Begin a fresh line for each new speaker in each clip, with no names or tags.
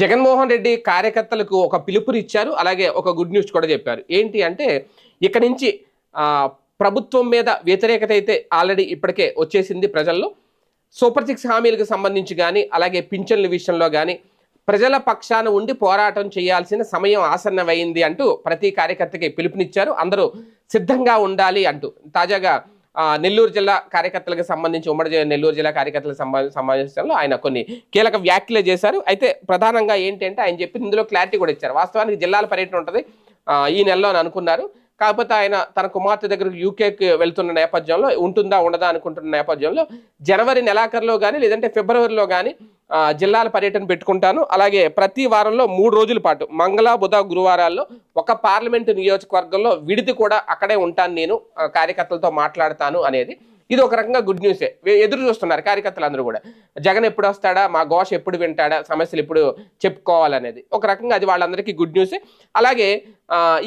జగన్మోహన్ రెడ్డి కార్యకర్తలకు ఒక పిలుపునిచ్చారు అలాగే ఒక గుడ్ న్యూస్ కూడా చెప్పారు. ఏంటి అంటే ఇక నుంచి ప్రభుత్వం మీద వ్యతిరేకత అయితే ఆల్రెడీ ఇప్పటికే వచ్చేసింది ప్రజల్లో. సూపర్ సిక్స్ హామీలకు సంబంధించి కానీ అలాగే పింఛన్ల విషయంలో కానీ ప్రజల పక్షాన ఉండి పోరాటం చేయాల్సిన సమయం ఆసన్నమైంది అంటూ ప్రతి కార్యకర్తకి పిలుపునిచ్చారు. అందరూ సిద్ధంగా ఉండాలి అంటూ. తాజాగా నెల్లూరు జిల్లా కార్యకర్తలకు సంబంధించి ఉమ్మడి నెల్లూరు జిల్లా కార్యకర్తలకు సంబంధ సమావేశంలో ఆయన కొన్ని కీలక వ్యాఖ్యలు చేశారు. అయితే ప్రధానంగా ఏంటి అంటే ఆయన చెప్పి ఇందులో క్లారిటీ కూడా ఇచ్చారు. వాస్తవానికి జిల్లాల పర్యటన ఉంటుంది. ఈ నెలలో అని అనుకున్నారు. కాకపోతే ఆయన తన కుమార్తె దగ్గరకు యూకేకి వెళ్తున్న నేపథ్యంలో ఉంటుందా ఉండదా అనుకుంటున్న నేపథ్యంలో జనవరి నెలాఖరులో కానీ లేదంటే ఫిబ్రవరిలో కానీ జిల్లాల పర్యటన పెట్టుకుంటాను. అలాగే ప్రతి వారంలో మూడు రోజుల పాటు మంగళ బుధ గురువారాల్లో ఒక పార్లమెంటు నియోజకవర్గంలో విడిది కూడా అక్కడే ఉంటాను నేను కార్యకర్తలతో మాట్లాడతాను అనేది. ఇది ఒక రకంగా గుడ్ న్యూసే. ఎదురు చూస్తున్నారు కార్యకర్తలు అందరూ కూడా. జగన్ ఎప్పుడు వస్తాడా? మా ఘోష ఎప్పుడు వింటాడా? సమస్యలు ఎప్పుడు చెప్పుకోవాలనేది. ఒక రకంగా అది వాళ్ళందరికీ గుడ్ న్యూసే. అలాగే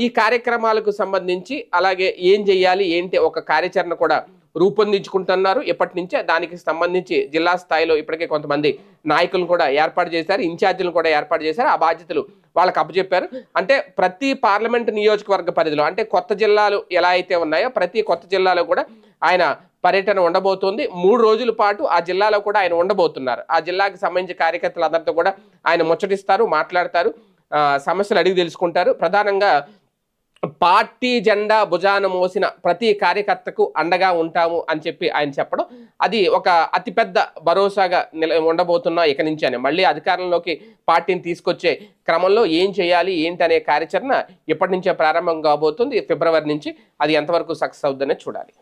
ఈ కార్యక్రమాలకు సంబంధించి అలాగే ఏం చెయ్యాలి? ఏంటి? ఒక కార్యాచరణ కూడా రూపొందించుకుంటున్నారు. ఎప్పటి నుంచే దానికి సంబంధించి జిల్లా స్థాయిలో ఇప్పటికే కొంతమంది నాయకులను కూడా ఏర్పాటు చేశారు. ఇన్ఛార్జీలను కూడా ఏర్పాటు చేశారు. ఆ బాధ్యతలు వాళ్ళకి అప్పచెప్పారు. అంటే ప్రతి పార్లమెంట్ నియోజకవర్గ పరిధిలో అంటే కొత్త జిల్లాలు ఎలా అయితే ఉన్నాయో ప్రతి కొత్త జిల్లాలో కూడా ఆయన పర్యటన ఉండబోతోంది. మూడు రోజుల పాటు ఆ జిల్లాలో కూడా ఆయన ఉండబోతున్నారు. ఆ జిల్లాకి సంబంధించిన కార్యకర్తలందరితో కూడా ఆయన ముచ్చటిస్తారు మాట్లాడతారు సమస్యలు అడిగి తెలుసుకుంటారు. ప్రధానంగా పార్టీ జెండా భుజాన మోసిన ప్రతి కార్యకర్తకు అండగా ఉంటాము అని చెప్పి ఆయన చెప్పడం. అది ఒక అతిపెద్ద భరోసాగా నిల ఉండబోతున్నా ఇక నుంచి అని. మళ్ళీ అధికారంలోకి పార్టీని తీసుకొచ్చే క్రమంలో ఏం చేయాలి ఏంటి అనే కార్యాచరణ ఇప్పటి నుంచే ప్రారంభం కాబోతుంది. ఫిబ్రవరి నుంచి అది ఎంతవరకు సక్సెస్ అవుతుందనే చూడాలి.